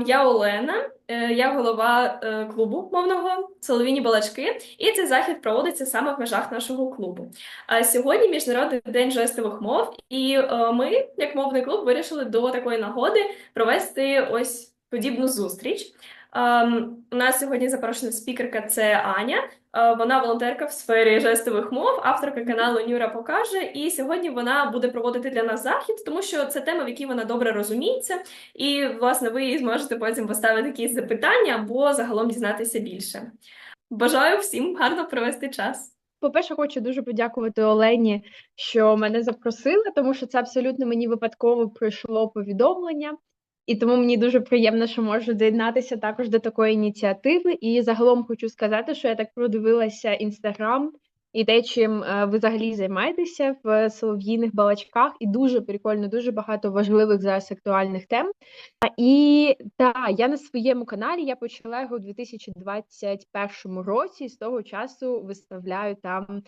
Я Олена, е, я голова е, клубу мовного Соловіні Балачки, і цей захід проводиться саме в межах нашого клубу. А сьогодні Міжнародний день жестових мов, і е, ми, як мовний клуб, вирішили до такої нагоди провести ось подібну зустріч. Ем, У нас сьогодні запрошена спікерка це Аня. Е, Вона волонтерка в сфері жестових мов, авторка каналу Нюра покаже. І сьогодні вона буде проводити для нас захід, тому що це тема, в якій вона добре розуміється. І, власне, ви їй зможете потім поставити якісь запитання або загалом дізнатися більше. Бажаю всім гарно провести час. По-перше, хочу дуже подякувати Олені, що мене запросили, тому що це абсолютно мені випадково прийшло повідомлення, і тому мені дуже приємно, що можу доєднатися також до такої ініціативи. І загалом хочу сказати, що я так продивилася інстаграм і те, чим е, ви взагалі займаєтеся в солов'їних балачках, і дуже прикольно, дуже багато важливих зараз актуальних тем. І та я на своєму каналі я почала його у 2021 році. і З того часу виставляю там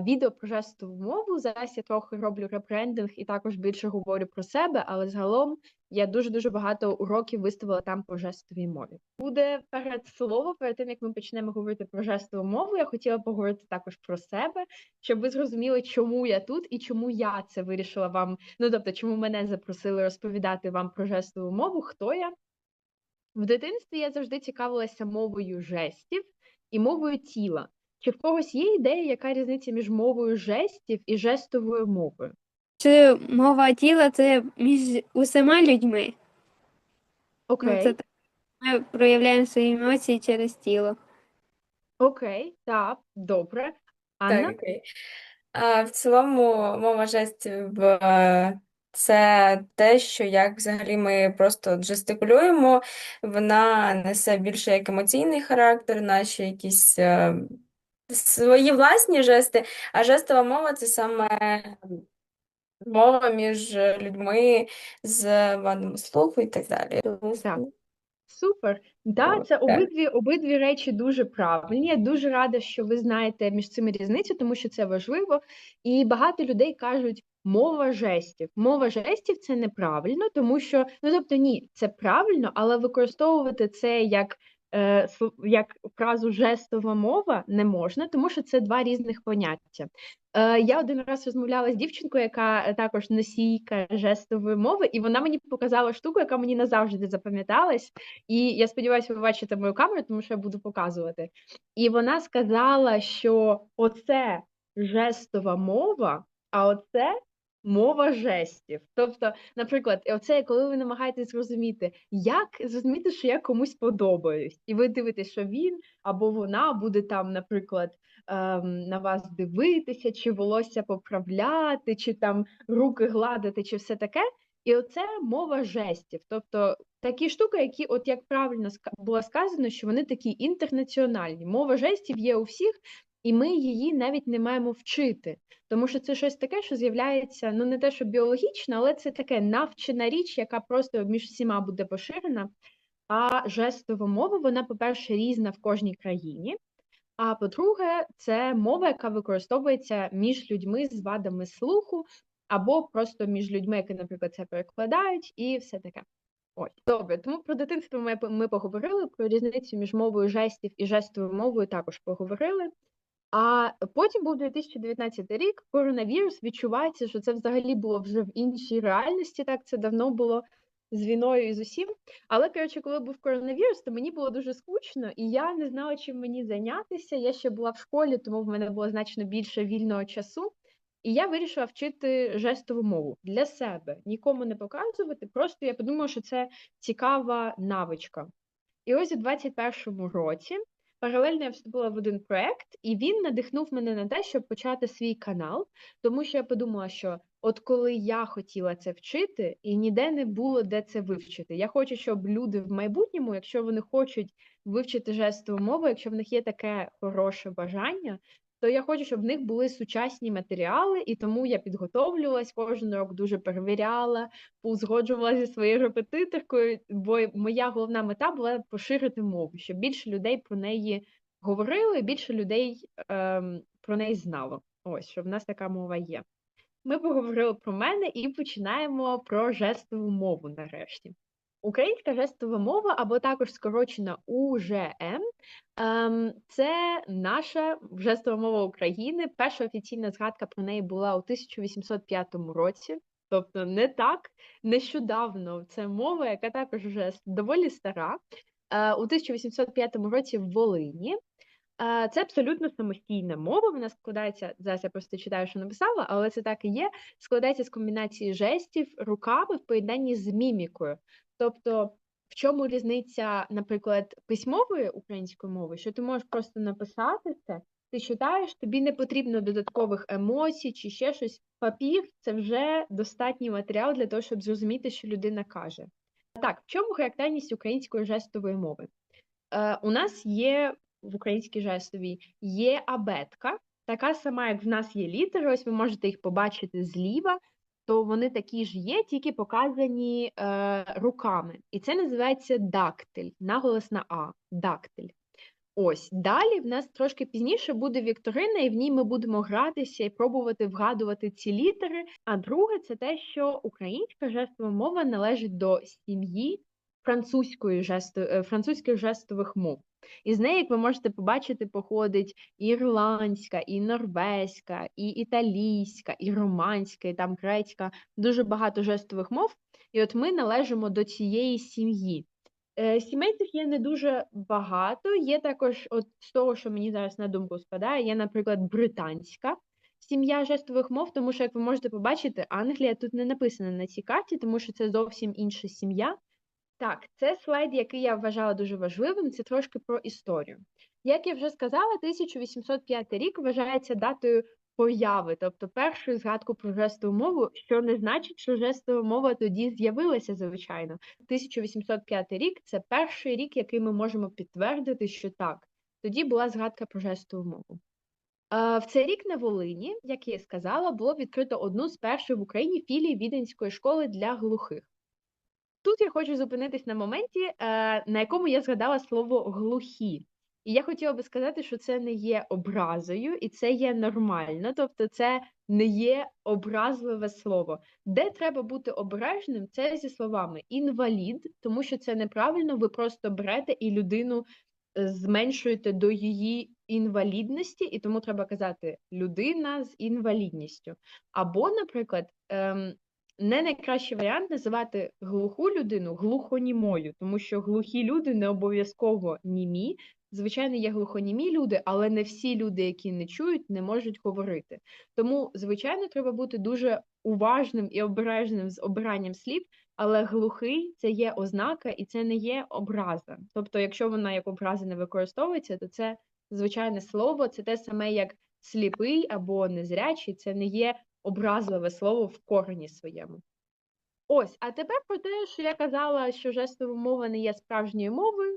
відео про жестову мову. Зараз я трохи роблю ребрендинг і також більше говорю про себе, але загалом я дуже дуже багато уроків виставила там по жестовій мові. Буде перед слово, перед тим як ми почнемо говорити про жестову мову. Я хотіла поговорити також про себе, щоб ви зрозуміли, чому я тут і чому я це вирішила вам. Ну тобто, чому мене запросили розповідати вам про жестову мову, хто я. В дитинстві я завжди цікавилася мовою жестів і мовою тіла. Чи в когось є ідея, яка різниця між мовою жестів і жестовою мовою? Чи мова тіла це між усіма людьми? Ну, Окей, це так. Ми проявляємо свої емоції через тіло. окей, так, добре. Анна? Так, окей. А, в цілому мова жестів е, це те, що як взагалі ми просто жестикулюємо, вона несе більше як емоційний характер, наші якісь е, свої власні жести, а жестова мова це саме мова між людьми з вадами слуху і так далі. Так. Супер. Да, це обидві, обидві речі дуже правильні. Я дуже рада, що ви знаєте між цими різницю, тому що це важливо. І багато людей кажуть мова жестів. Мова жестів це неправильно, тому що, ну тобто, ні, це правильно, але використовувати це як, як фразу жестова мова не можна, тому що це два різних поняття. Е, я один раз розмовляла з дівчинкою, яка е, також носійка жестової мови, і вона мені показала штуку, яка мені назавжди запам'яталась. І я сподіваюся, ви бачите мою камеру, тому що я буду показувати. І вона сказала, що оце жестова мова, а оце мова жестів. Тобто, наприклад, оце коли ви намагаєтесь зрозуміти, як зрозуміти, що я комусь подобаюсь, і ви дивитесь, що він або вона буде там, наприклад, ем, на вас дивитися, чи волосся поправляти, чи там руки гладити, чи все таке. І оце мова жестів, тобто такі штуки, які, от як правильно було сказано, що вони такі інтернаціональні. Мова жестів є у всіх, і ми її навіть не маємо вчити, тому що це щось таке, що з'являється, ну не те, що біологічно, але це таке навчена річ, яка просто між всіма буде поширена. А жестова мова, вона, по-перше, різна в кожній країні. А по-друге, це мова, яка використовується між людьми з вадами слуху, або просто між людьми, які, наприклад, це перекладають, і все таке. Ось добре. Тому про дитинство ми, ми поговорили, про різницю між мовою жестів і жестовою мовою також поговорили. А потім був 2019 рік, коронавірус відчувається, що це взагалі було вже в іншій реальності. Так це давно було з війною і з усім. Але коротше, коли був коронавірус, то мені було дуже скучно, і я не знала, чим мені зайнятися. Я ще була в школі, тому в мене було значно більше вільного часу. І я вирішила вчити жестову мову для себе, нікому не показувати. Просто я подумала, що це цікава навичка. І ось у 21-му році паралельно я вступила в один проект, і він надихнув мене на те, щоб почати свій канал, тому що я подумала, що от коли я хотіла це вчити, і ніде не було де це вивчити. Я хочу, щоб люди в майбутньому, якщо вони хочуть вивчити жестову мову, якщо в них є таке хороше бажання, то я хочу, щоб в них були сучасні матеріали, і тому я підготовлювалась кожен рок, дуже перевіряла, узгоджувала зі своєю репетиторкою, бо моя головна мета була поширити мову, щоб більше людей про неї говорили, більше людей ем, про неї знало. Ось, що в нас така мова є. Ми поговорили про мене і починаємо про жестову мову нарешті. Українська жестова мова, або також скорочена УЖМ, ем, це наша жестова мова України. Перша офіційна згадка про неї була у 1805 році, тобто не так нещодавно. Це мова, яка також вже доволі стара. Е, У 1805 році в Волині. Е, Це абсолютно самостійна мова. Вона складається зараз. Я просто читаю, що написала, але це так і є. Складається з комбінації жестів руками в поєднанні з мімікою. Тобто, в чому різниця, наприклад, письмової української мови, що ти можеш просто написати це, ти читаєш, тобі не потрібно додаткових емоцій чи ще щось. Папір це вже достатній матеріал для того, щоб зрозуміти, що людина каже. Так, в чому характерність української жестової мови? Е, у нас є в українській жестовій є абетка, така сама, як в нас є літери. Ось ви можете їх побачити зліва, то вони такі ж є, тільки показані е, руками. І це називається дактиль, наголос на А, дактиль. Ось далі в нас трошки пізніше буде вікторина, і в ній ми будемо гратися і пробувати вгадувати ці літери. А друге, це те, що українська жестова мова належить до сім'ї французької жесту, е, французьких жестових мов. І з неї, як ви можете побачити, походить і ірландська, і норвезька, і італійська, і романська, і там грецька, дуже багато жестових мов. І от ми належимо до цієї сім'ї. Е, Сімей цих є не дуже багато. Є також, от з того, що мені зараз на думку спадає, є, наприклад, британська сім'я жестових мов, тому що, як ви можете побачити, Англія тут не написана на цій карті, тому що це зовсім інша сім'я. Так, це слайд, який я вважала дуже важливим, це трошки про історію. Як я вже сказала, 1805 рік вважається датою появи, тобто першою згадку про жестову мову, що не значить, що жестова мова тоді з'явилася, звичайно. 1805 рік це перший рік, який ми можемо підтвердити, що так, тоді була згадка про жестову мову. В цей рік на Волині, як я сказала, було відкрито одну з перших в Україні філій Віденської школи для глухих. Тут я хочу зупинитись на моменті, е, на якому я згадала слово глухі. І я хотіла би сказати, що це не є образою, і це є нормально, тобто це не є образливе слово. Де треба бути обережним, це зі словами інвалід, тому що це неправильно, ви просто берете і людину е, зменшуєте до її інвалідності, і тому треба казати людина з інвалідністю. Або, наприклад, ем, не найкращий варіант називати глуху людину глухонімою, тому що глухі люди не обов'язково німі. Звичайно, є глухонімі люди, але не всі люди, які не чують, не можуть говорити. Тому, звичайно, треба бути дуже уважним і обережним з обиранням слів, але глухий це є ознака і це не є образа. Тобто, якщо вона як образа не використовується, то це звичайне слово, це те саме, як сліпий або незрячий, це не є образливе слово в корені своєму. Ось, а тепер про те, що я казала, що жестова мова не є справжньою мовою.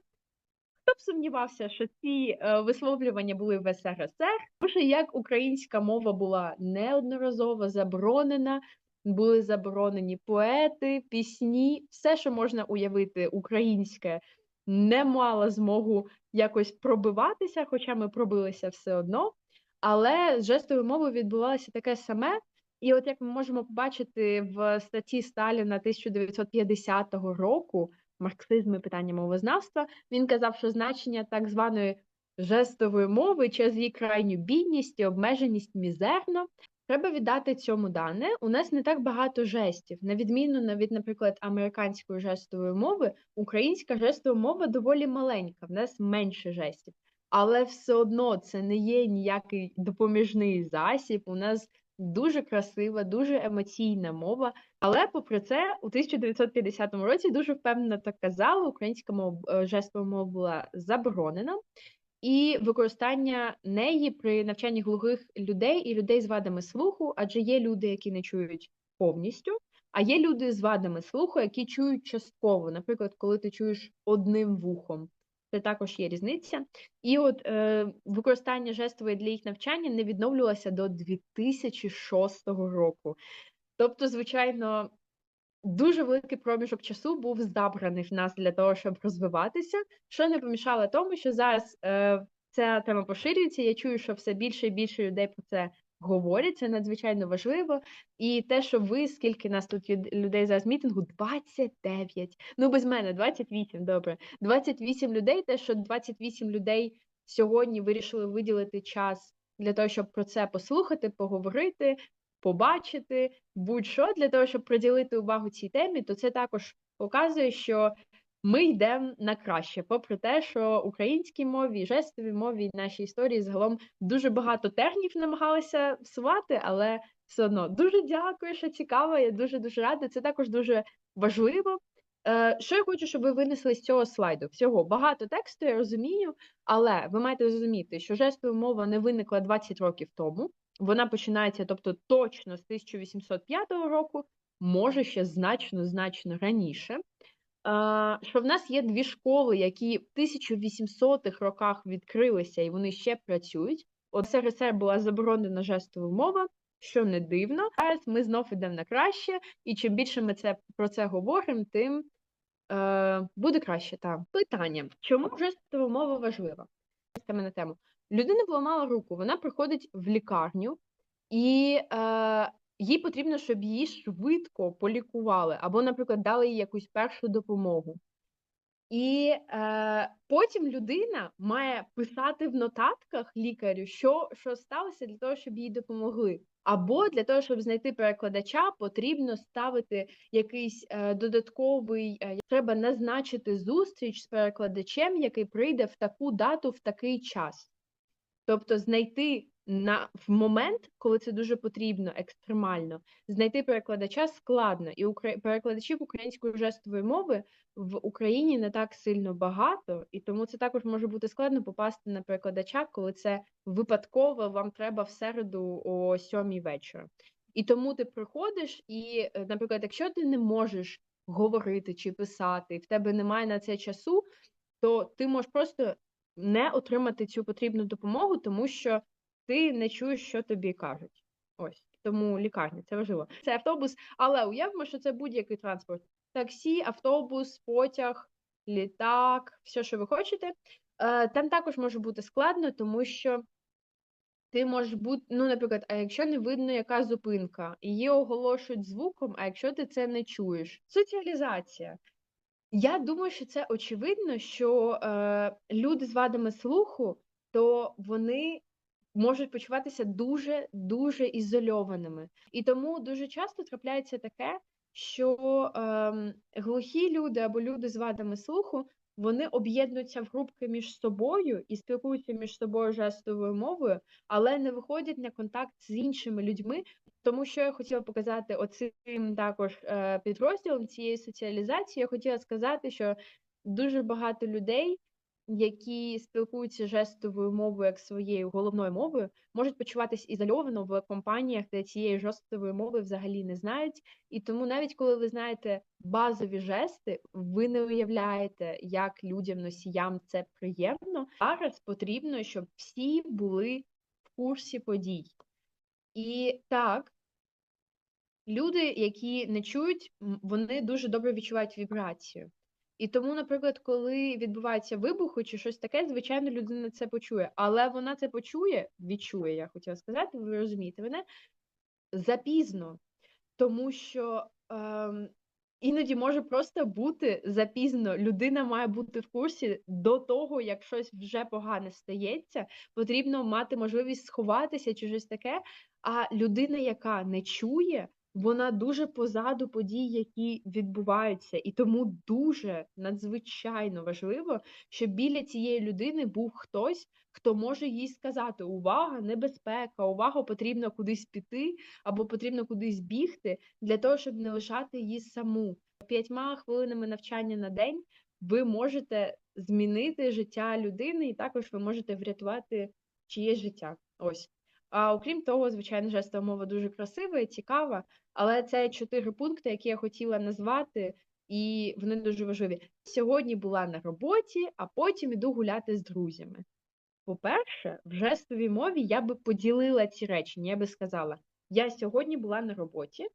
Хто б сумнівався, що ці е, висловлювання були в СРСР, тому що як українська мова була неодноразово заборонена, були заборонені поети, пісні, все, що можна уявити, українське не мало змогу якось пробиватися, хоча ми пробилися все одно. Але з жестовою мовою відбувалося таке саме. І от як ми можемо побачити в статті Сталіна 1950 року марксизм і питання мовознавства, він казав, що значення так званої жестової мови через її крайню бідність і обмеженість мізерно. Треба віддати цьому дане. У нас не так багато жестів. На відміну від, наприклад, американської жестової мови, українська жестова мова доволі маленька, в нас менше жестів. Але все одно це не є ніякий допоміжний засіб. У нас дуже красива, дуже емоційна мова. Але, попри це, у 1950 році дуже впевнено так казали, українська мова е, жестова мова була заборонена, і використання неї при навчанні глухих людей і людей з вадами слуху, адже є люди, які не чують повністю, а є люди з вадами слуху, які чують частково. Наприклад, коли ти чуєш одним вухом. Це також є різниця. І от е, використання жестової для їх навчання не відновлювалося до 2006 року. Тобто, звичайно, дуже великий проміжок часу був забраний в нас для того, щоб розвиватися, що не помішало тому, що зараз е, ця тема поширюється. Я чую, що все більше і більше людей про це говорять, це надзвичайно важливо. І те, що ви, скільки нас тут людей зараз мітингу, 29. Ну, без мене 28, добре. 28 людей, те, що 28 людей сьогодні вирішили виділити час для того, щоб про це послухати, поговорити, побачити, будь-що для того, щоб приділити увагу цій темі, то це також показує, що ми йдемо на краще, попри те, що українській мові, жестовій мові, нашій історії загалом дуже багато термінів намагалися всувати, але все одно дуже дякую, що цікаво. Я дуже дуже рада. Це також дуже важливо. Е, Що я хочу, щоб ви винесли з цього слайду? Всього багато тексту, я розумію, але ви маєте зрозуміти, що жестова мова не виникла 20 років тому. Вона починається, тобто точно з 1805 року, може ще значно значно раніше. Що в нас є дві школи, які в 1800-х роках відкрилися і вони ще працюють. От СРСР була заборонена жестова мова, що не дивно. Зараз ми знов йдемо на краще, і чим більше ми це про це говоримо, тим е, буде краще. Та питання: чому жестова мова важлива? Саме на тему. Людина поламала руку, вона приходить в лікарню, і е, їй потрібно, щоб її швидко полікували, або, наприклад, дали їй якусь першу допомогу. І е, потім людина має писати в нотатках лікарю, що, що сталося для того, щоб їй допомогли. Або для того, щоб знайти перекладача, потрібно ставити якийсь е, додатковий, е, треба назначити зустріч з перекладачем, який прийде в таку дату, в такий час. Тобто знайти на в момент, коли це дуже потрібно, екстремально, знайти перекладача складно, і укра... перекладачів української жестової мови в Україні не так сильно багато, і тому це також може бути складно попасти на перекладача, коли це випадково вам треба в середу о сьомій вечора. І тому ти приходиш, і, е, наприклад, якщо ти не можеш говорити чи писати, і в тебе немає на це часу, то ти можеш просто не отримати цю потрібну допомогу, тому що ти не чуєш, що тобі кажуть. Ось тому лікарня це важливо. Це автобус, але уявимо, що це будь-який транспорт: таксі, автобус, потяг, літак, все, що ви хочете. Е, Там також може бути складно, тому що ти можеш бути, ну, наприклад, а якщо не видно, яка зупинка, її оголошують звуком, а якщо ти це не чуєш, соціалізація. Я думаю, що це очевидно, що е, люди з вадами слуху, то вони можуть почуватися дуже дуже ізольованими. І тому дуже часто трапляється таке, що е, глухі люди або люди з вадами слуху вони об'єднуються в групки між собою і спілкуються між собою жестовою мовою, але не виходять на контакт з іншими людьми. Тому що я хотіла показати оцим також е, підрозділом цієї соціалізації, я хотіла сказати, що дуже багато людей, які спілкуються жестовою мовою як своєю головною мовою, можуть почуватись ізольовано в компаніях, де цієї жестової мови взагалі не знають. І тому, навіть коли ви знаєте базові жести, ви не уявляєте, як людям носіям це приємно. Зараз потрібно, щоб всі були в курсі подій. І так, люди, які не чують, вони дуже добре відчувають вібрацію. І тому, наприклад, коли відбувається вибухи чи щось таке, звичайно, людина це почує. Але вона це почує, відчує, я хотіла сказати, ви розумієте мене, запізно. Тому що ем, іноді може просто бути запізно. Людина має бути в курсі до того, як щось вже погане стається. Потрібно мати можливість сховатися чи щось таке. А людина, яка не чує, вона дуже позаду подій, які відбуваються, і тому дуже надзвичайно важливо, щоб біля цієї людини був хтось, хто може їй сказати: увага, небезпека, увага, потрібно кудись піти або потрібно кудись бігти для того, щоб не лишати її саму. П'ятьма хвилинами навчання на день ви можете змінити життя людини, і також ви можете врятувати чиєсь життя. Ось. А окрім того, звичайно, жестова мова дуже красива і цікава, але це чотири пункти, які я хотіла назвати, і вони дуже важливі. Сьогодні була на роботі, а потім іду гуляти з друзями. По-перше, в жестовій мові я би поділила ці речення, я би сказала: я сьогодні була на роботі,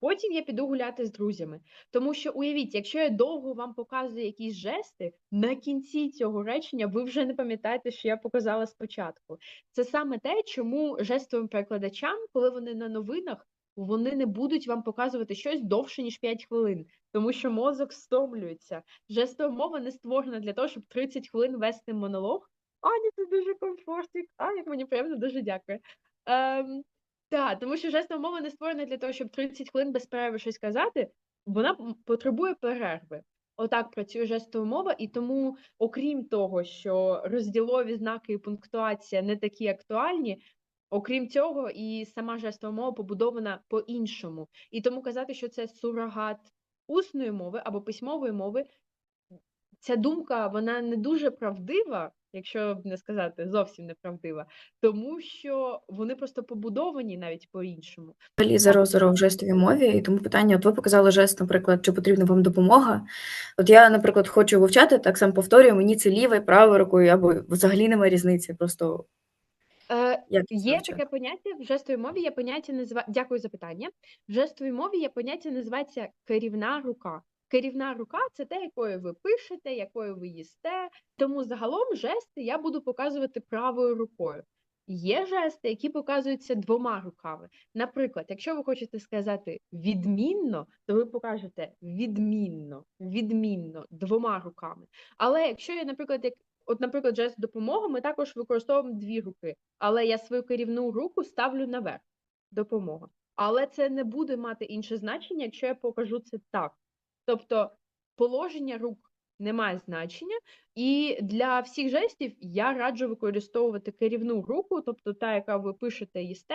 Потім я піду гуляти з друзями. Тому що уявіть, якщо я довго вам показую якісь жести, на кінці цього речення ви вже не пам'ятаєте, що я показала спочатку. Це саме те, чому жестовим перекладачам, коли вони на новинах, вони не будуть вам показувати щось довше, ніж 5 хвилин, тому що мозок стомлюється. Жестова мова не створена для того, щоб 30 хвилин вести монолог. Аня, це дуже комфортик. А, як мені приємно, дуже дякую. Ем, так, тому що жестова мова не створена для того, щоб 30 хвилин без перерви щось казати. Вона потребує перерви. Отак працює жестова мова, і тому, окрім того, що розділові знаки і пунктуація не такі актуальні, окрім цього, і сама жестова мова побудована по-іншому. І тому казати, що це сурогат усної мови або письмової мови, ця думка вона не дуже правдива, якщо б не сказати зовсім неправдива, тому що вони просто побудовані навіть по-іншому. взагалі zero в жестовій мові, і тому питання: от ви показали жест, наприклад, чи потрібна вам допомога? От я, наприклад, хочу вивчати, так само повторюю, мені це лівою, правою рукою, або взагалі немає різниці. Просто Е, як Є таке поняття в жестовій мові. Є поняття назива... Дякую за питання. В жестовій мові є поняття називається керівна рука. Керівна рука це те, якою ви пишете, якою ви їсте. Тому загалом жести я буду показувати правою рукою. Є жести, які показуються двома руками. Наприклад, якщо ви хочете сказати відмінно, то ви покажете відмінно, відмінно двома руками. Але якщо я, наприклад, як от, наприклад, жест допомоги, ми також використовуємо дві руки, але я свою керівну руку ставлю наверх. Допомога. Але це не буде мати інше значення, якщо я покажу це так. Тобто положення рук не має значення, і для всіх жестів я раджу використовувати керівну руку, тобто та, яка ви пишете їсте,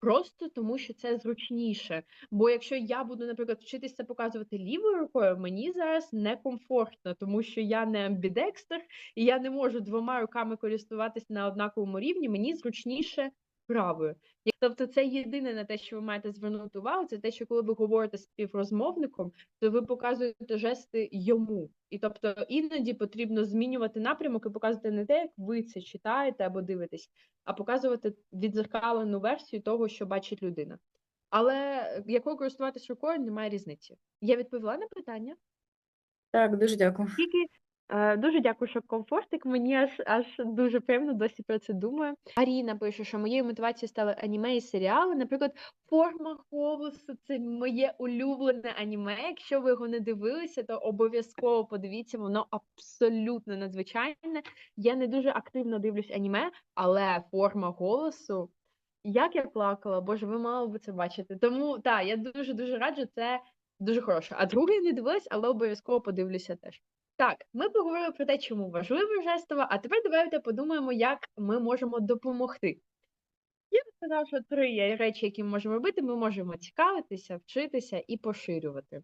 просто тому що це зручніше. Бо якщо я буду, наприклад, вчитися показувати лівою рукою, мені зараз некомфортно, тому що я не амбідекстер, і я не можу двома руками користуватися на однаковому рівні, мені зручніше правою. Тобто це єдине на те, що ви маєте звернути увагу, це те, що коли ви говорите з співрозмовником, то ви показуєте жести йому. І тобто іноді потрібно змінювати напрямок і показувати не те, як ви це читаєте або дивитесь, а показувати відзеркалену версію того, що бачить людина. Але якою користуватись рукою, немає різниці. Я відповіла на питання. Так, дуже дякую. Тільки е, дуже дякую, що комфортик. Мені аж аж дуже приємно досі про це думаю. Аріна пише, що моєю мотивацією стали аніме і серіали. Наприклад, форма голосу це моє улюблене аніме. Якщо ви його не дивилися, то обов'язково подивіться, воно абсолютно надзвичайне. Я не дуже активно дивлюсь аніме, але форма голосу. Як я плакала, боже, ви мали би це бачити. Тому так, я дуже дуже раджу, це дуже хороше. А другий не дивилась, але обов'язково подивлюся теж. Так, ми поговорили про те, чому важливо жестова, а тепер давайте подумаємо, як ми можемо допомогти. Я сказав, що три речі, які ми можемо робити. Ми можемо цікавитися, вчитися і поширювати.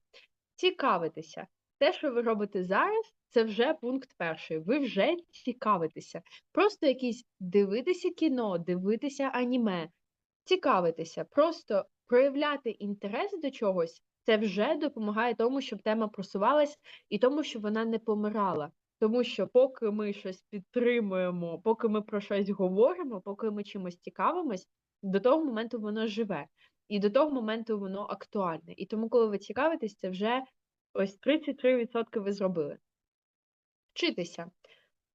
Цікавитися. Те, що ви робите зараз, це вже пункт перший. Ви вже цікавитеся. Просто якісь дивитися кіно, дивитися аніме, цікавитися, просто проявляти інтерес до чогось, це вже допомагає тому, щоб тема просувалась і тому, щоб вона не помирала. Тому що поки ми щось підтримуємо, поки ми про щось говоримо, поки ми чимось цікавимось, до того моменту воно живе, і до того моменту воно актуальне. І тому, коли ви цікавитесь, це вже ось 33% ви зробили. Вчитися.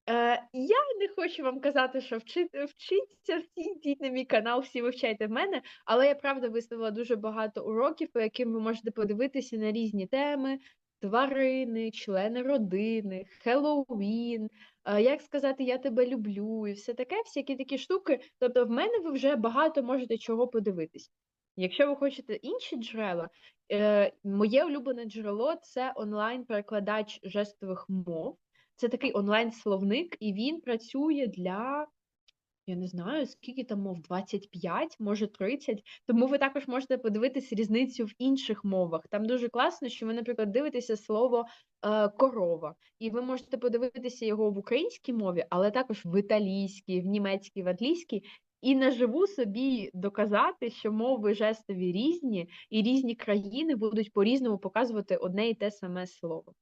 Е, я не хочу вам казати, що вчити, вчіться всі, йдіть на мій канал, всі вивчайте в мене, але я правда виставила дуже багато уроків, по яким ви можете подивитися на різні теми: тварини, члени родини, Хеллоуін, е, як сказати я тебе люблю, і все таке, всякі такі штуки. Тобто, в мене ви вже багато можете чого подивитись. Якщо ви хочете інші джерела, е, моє улюблене джерело це онлайн-перекладач жестових мов. Це такий онлайн-словник, і він працює для, я не знаю, скільки там мов, 25, може 30. Тому ви також можете подивитися різницю в інших мовах. Там дуже класно, що ви, наприклад, дивитеся слово е, корова, і ви можете подивитися його в українській мові, але також в італійській, в німецькій, в англійській. І наживу собі доказати, що мови жестові різні, і різні країни будуть по-різному показувати одне і те саме слово.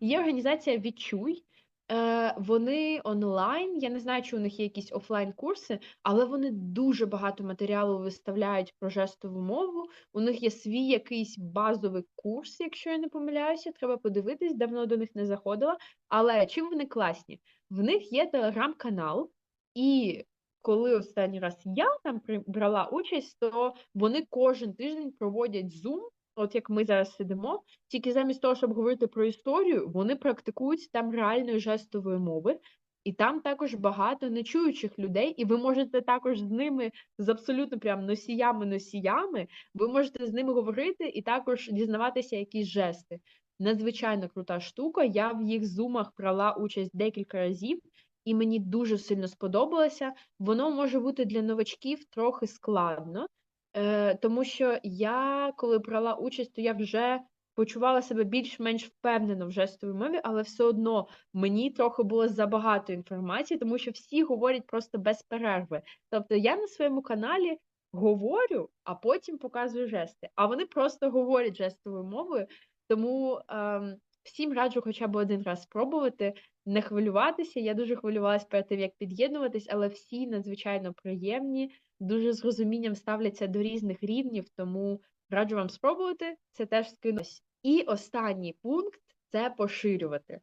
Є організація Відчуй. Е, вони онлайн. Я не знаю, чи у них є якісь офлайн курси, але вони дуже багато матеріалу виставляють про жестову мову. У них є свій якийсь базовий курс, якщо я не помиляюся. Треба подивитись, давно до них не заходила. Але чим вони класні? В них є телеграм-канал, і коли останній раз я там при- брала участь, то вони кожен тиждень проводять Zoom, от як ми зараз сидимо. Тільки замість того, щоб говорити про історію, вони практикують там реальної жестової мови, і там також багато нечуючих людей, і ви можете також з ними, з абсолютно прям носіями-носіями, ви можете з ними говорити і також дізнаватися якісь жести. Надзвичайно крута штука. Я в їх зумах брала участь декілька разів, і мені дуже сильно сподобалося. Воно може бути для новачків трохи складно, е, тому що я, коли брала участь, то я вже почувала себе більш-менш впевнено в жестовій мові, але все одно мені трохи було забагато інформації, тому що всі говорять просто без перерви. Тобто я на своєму каналі говорю, а потім показую жести, а вони просто говорять жестовою мовою. Тому ем, всім раджу хоча б один раз спробувати, не хвилюватися. Я дуже хвилювалася перед тим, як під'єднуватись, але всі надзвичайно приємні, дуже з розумінням ставляться до різних рівнів, тому раджу вам спробувати. Це теж скинусь. І останній пункт це поширювати.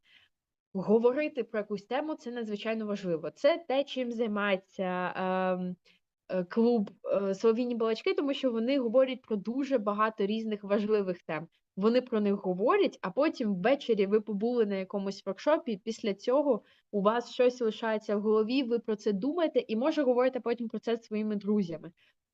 Говорити про якусь тему це надзвичайно важливо. Це те, чим займається ем, е, клуб е, Солов'їні балачки, тому що вони говорять про дуже багато різних важливих тем. Вони про них говорять, а потім ввечері ви побули на якомусь воркшопі, і після цього у вас щось лишається в голові, ви про це думаєте і може говорите потім про це з своїми друзями.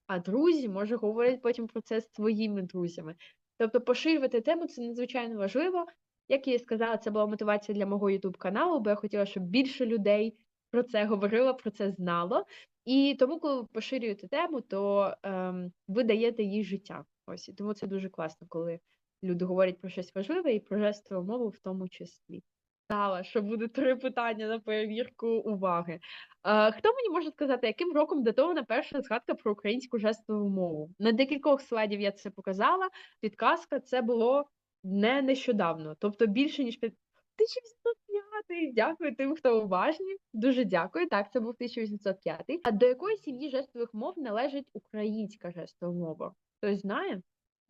А друзі може говорять потім про це з своїми друзями. Тобто поширювати тему це надзвичайно важливо. Як я і сказала, це була мотивація для мого youtube каналу, бо я хотіла, щоб більше людей про це говорило, про це знало. І тому, коли ви поширюєте тему, то ем, ви даєте їй життя. Ось і тому це дуже класно, коли люди говорять про щось важливе і про жестову мову в тому числі. Знала, що буде три питання на перевірку уваги. Е, хто мені може сказати, яким роком датована перша згадка про українську жестову мову? На декількох слайдів я це показала. Підказка це було не нещодавно, тобто більше ніж п'ят- 1805. Дякую тим, хто уважні. Дуже дякую. Так, це був 1805. А до якої сім'ї жестових мов належить українська жестова мова? Хтось знає?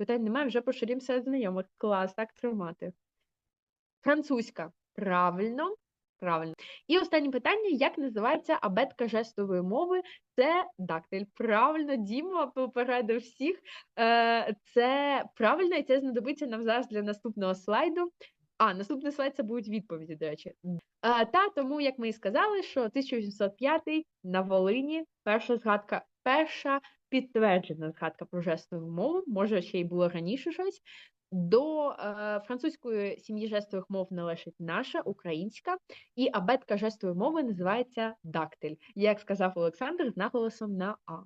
Питань немає, вже поширім серед знайомих. Клас, так тримати. Французька. Правильно. Правильно. І останнє питання: як називається абетка жестової мови? Це дактиль. Правильно, Діма попередив всіх. Е, Це правильно, і це знадобиться нам зараз для наступного слайду. А, наступний слайд це будуть відповіді, до речі. Е, Та тому, як ми і сказали, що 1805 на Волині перша згадка, перша підтверджена згадка про жестову мову, може ще й було раніше щось. До е, французької сім'ї жестових мов належить наша українська, і абетка жестової мови називається дактиль. Як сказав Олександр, з наголосом на А.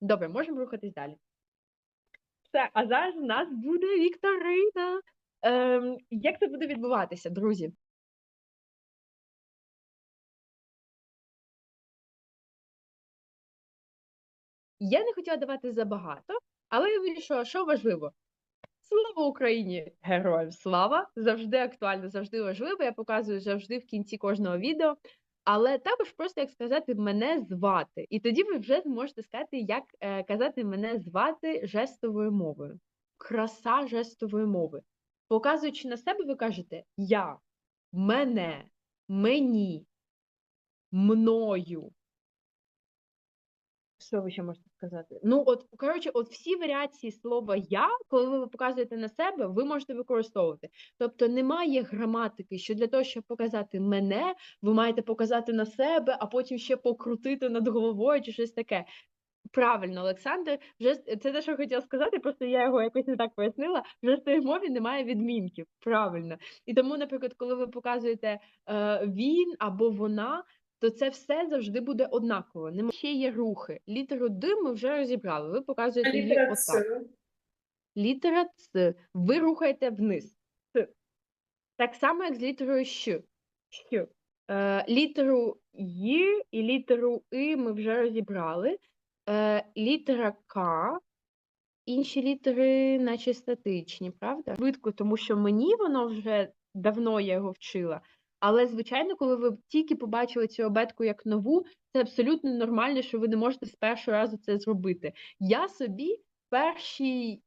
Добре, можемо рухатись далі. Все, а зараз у нас буде вікторина. Ем, як це буде відбуватися, друзі? Я не хотіла давати забагато, але я вирішила, що важливо. Слава Україні! Героям слава! Завжди актуально, завжди важливо. Я показую завжди в кінці кожного відео. Але також просто як сказати мене звати. І тоді ви вже зможете сказати, як е, казати мене звати жестовою мовою. Краса жестової мови. Показуючи на себе, ви кажете я, мене, мені, мною. Що ви ще можете сказати? Ну, от, коротше, от всі варіації слова я, коли ви показуєте на себе, ви можете використовувати. Тобто немає граматики, що для того, щоб показати мене, ви маєте показати на себе, а потім ще покрутити над головою чи щось таке. Правильно, Олександр, вже це те, що хотіла сказати, просто я його якось не так пояснила. Вже В жестовій мові немає відмінків. Правильно. І тому, наприклад, коли ви показуєте е, він або вона, то це все завжди буде однаково. Нема ще є рухи. Літеру Д ми вже розібрали. Ви показуєте її отак. Літера Ц. Ви рухаєте вниз. Ц. Так само, як з літерою Щ. Щ. Е, літеру Й і літеру И ми вже розібрали. Е, літера К. Інші літери, наче статичні, правда? Швидко, тому що мені воно вже давно я його вчила. Але, звичайно, коли ви тільки побачили цю абетку як нову, це абсолютно нормально, що ви не можете з першого разу це зробити. Я собі перші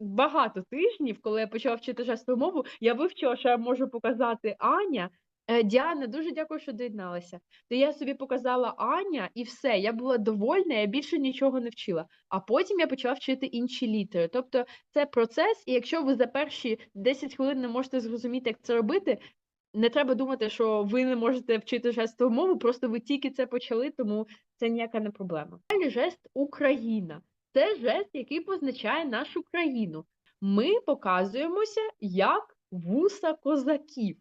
багато тижнів, коли я почала вчити жестову мову, я вивчила, що я можу показати Аня. Е, Діана, дуже дякую, що доєдналася. То я собі показала Аня, і все, я була довольна, я більше нічого не вчила. А потім я почала вчити інші літери. Тобто це процес, і якщо ви за перші 10 хвилин не можете зрозуміти, як це робити, не треба думати, що ви не можете вчити жестову мову, просто ви тільки це почали, тому це ніяка не проблема. Далі жест Україна. Це жест, який позначає нашу країну. Ми показуємося як вуса козаків.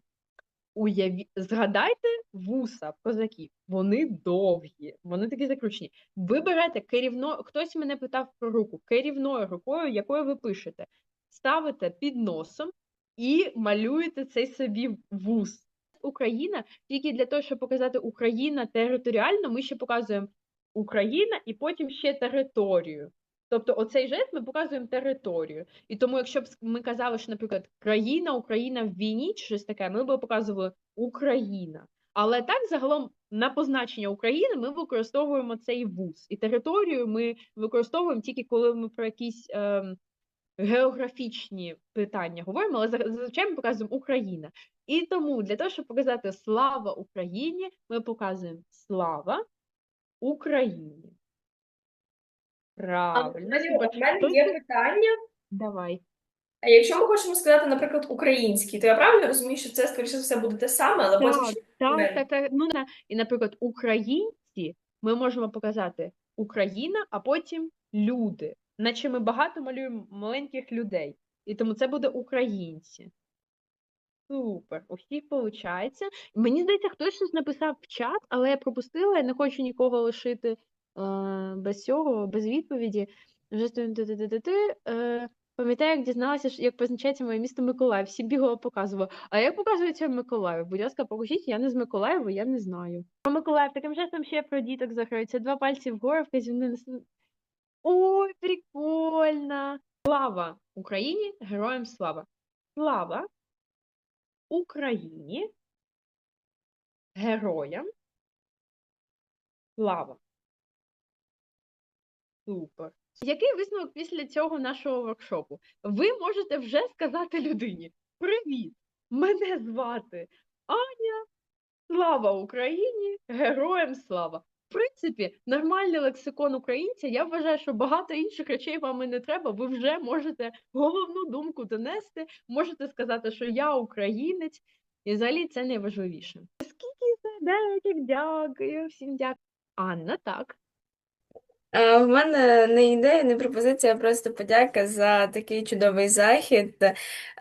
Уяві... Згадайте вуса козаків. Вони довгі, вони такі закручені. Ви берете керівно. Хтось мене питав про руку. Керівною рукою, якою ви пишете, ставите під носом і малюєте цей собі вус. Україна тільки для того, щоб показати Україна територіально, ми ще показуємо Україна і потім ще територію. Тобто, оцей жест ми показуємо територію. І тому, якщо б ми казали, що, наприклад, країна, Україна в війні чи щось таке, ми б показували Україна. Але так, загалом, на позначення України ми використовуємо цей вуз. І територію ми використовуємо тільки коли ми про якісь ем, географічні питання говоримо, але зазвичай ми показуємо Україна. І тому для того, щоб показати слава Україні, ми показуємо слава Україні. Правильно. В мене є питання. Давай. А якщо ми хочемо сказати, наприклад, український, то я правильно розумію, що це, скоріше за все, буде те саме, але потім Так, так, так, так. Ну, на- і, наприклад, українці ми можемо показати Україна, а потім люди. Наче ми багато малюємо маленьких людей. І тому це буде українці. Супер, у всіх виходить. Мені здається, хтось щось написав в чат, але я пропустила, я не хочу нікого лишити е, без цього, без відповіді. Вже е, Пам'ятаю, як дізналася, як позначається моє місто Миколаїв. Всі бігала показувала. А як показується Миколаїв? Будь ласка, покажіть, я не з Миколаєва, я не знаю. Миколаїв, таким жестом ще про діток заграються. Два пальці вгору, вказівний Ой, прикольно! Слава Україні, героям слава! Слава Україні, героям слава! Супер! Який висновок після цього нашого воркшопу? Ви можете вже сказати людині: Привіт! Мене звати Аня. Слава Україні! Героям слава! Принципі, нормальний лексикон українця. Я вважаю, що багато інших речей вам і не треба. Ви вже можете головну думку донести, можете сказати, що я українець, і взагалі це найважливіше. Скільки сердечок, дякую, всім дякую. Анна, так. А, В мене не ідея, не пропозиція, а просто подяка за такий чудовий захід.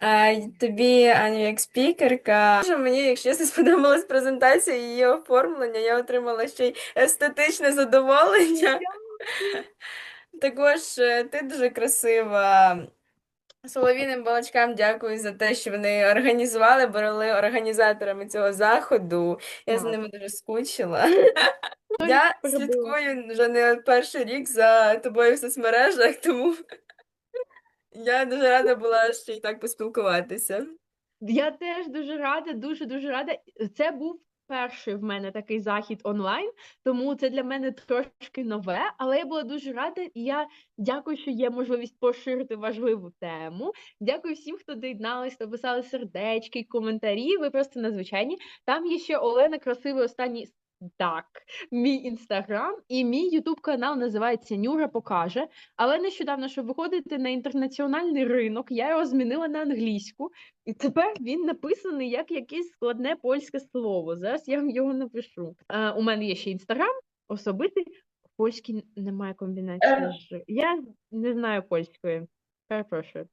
А, й Тобі, Аню, як спікерка. Дуже мені, якщо чесно, сподобалась презентація і її оформлення. Я отримала ще й естетичне задоволення. Також е, ти дуже красива. Солов'їним балачкам дякую за те, що вони організували, були організаторами цього заходу. Я за ними дуже скучила. Ой, Я слідкую вже не перший рік за тобою в соцмережах, тому я дуже рада була ще й так поспілкуватися. Я теж дуже рада, дуже дуже рада. Це був перший в мене такий захід онлайн, тому це для мене трошки нове, але я була дуже рада. І я дякую, що є можливість поширити важливу тему. Дякую всім, хто доєдналися, хто писали сердечки, коментарі. Ви просто надзвичайні. Там є ще Олена Красивий останній. Так, мій інстаграм і мій ютуб канал називається Нюра покаже. Але нещодавно, щоб виходити на інтернаціональний ринок, я його змінила на англійську, і тепер він написаний як якесь складне польське слово. Зараз я вам його напишу. Е, у мене є ще інстаграм особистий. В польській немає комбінації. Е. Я не знаю польської. Перепрошую.